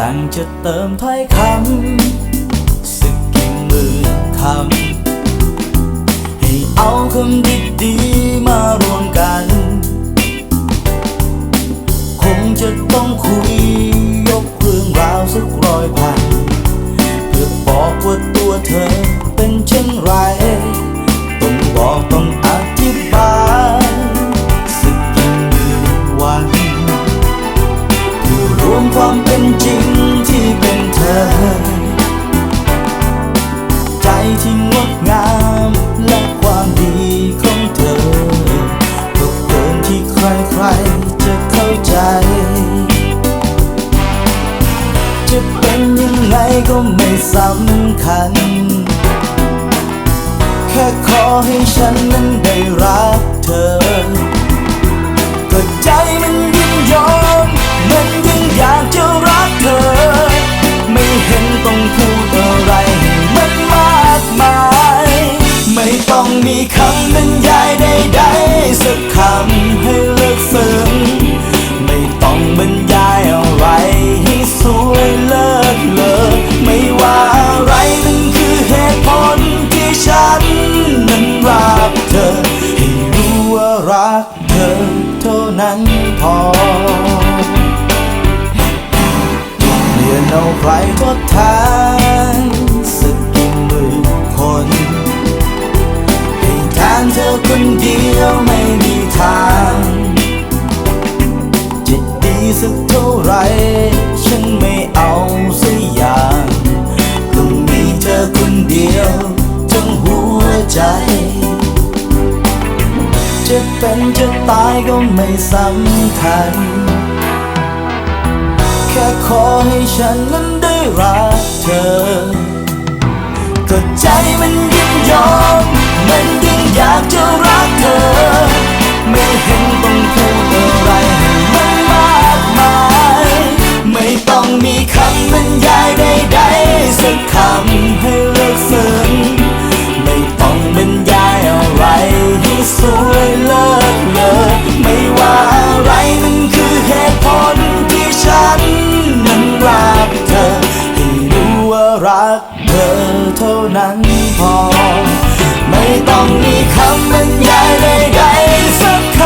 จะเติมถ้อยคำสักกี่หมื่นคำ ให้เอาคำดีๆมารวมกัน คงจะต้องคุยยกเรื่องราวสักร้อยพัน เพื่อบอกว่าตัวเธอเป็นเช่นไร ต้องบอกต้องอธิบายสักกี่หมื่นวันเพื่อรวมความเป็นจริง ดงามและความดีของเธอก็เกินที่ใครๆจะเข้าใจ จะเป็นยังไงก็ไม่สำคัญ แค่ขอให้ฉันนั้นได้รักเธอก็ใจมัน มีคำบรรยายใดๆสักคำให้เลิกซึ้งไม่ต้องบรรยายอะไรให้สวยเลิศเลอไม่ว่าอะไรนั่นคือเหตุผลที่ฉันนั้นรักเธอ ให้รู้ว่ารักเธอเท่านั้นพอเปลี่ยนเอาใครทดแทน คนเดียวไม่มีทางจะดีสักเท่าไร ฉันไม่เอาสักอย่างต้องมีเธอคนเดียวทั้งหัวใจ จะเป็นจะตายก็ไม่สำคัญ แค่ขอให้ฉันนั้นได้รักเธอ เท่านั้นพอ ไม่ต้องมีคำบรรยายใดๆสัก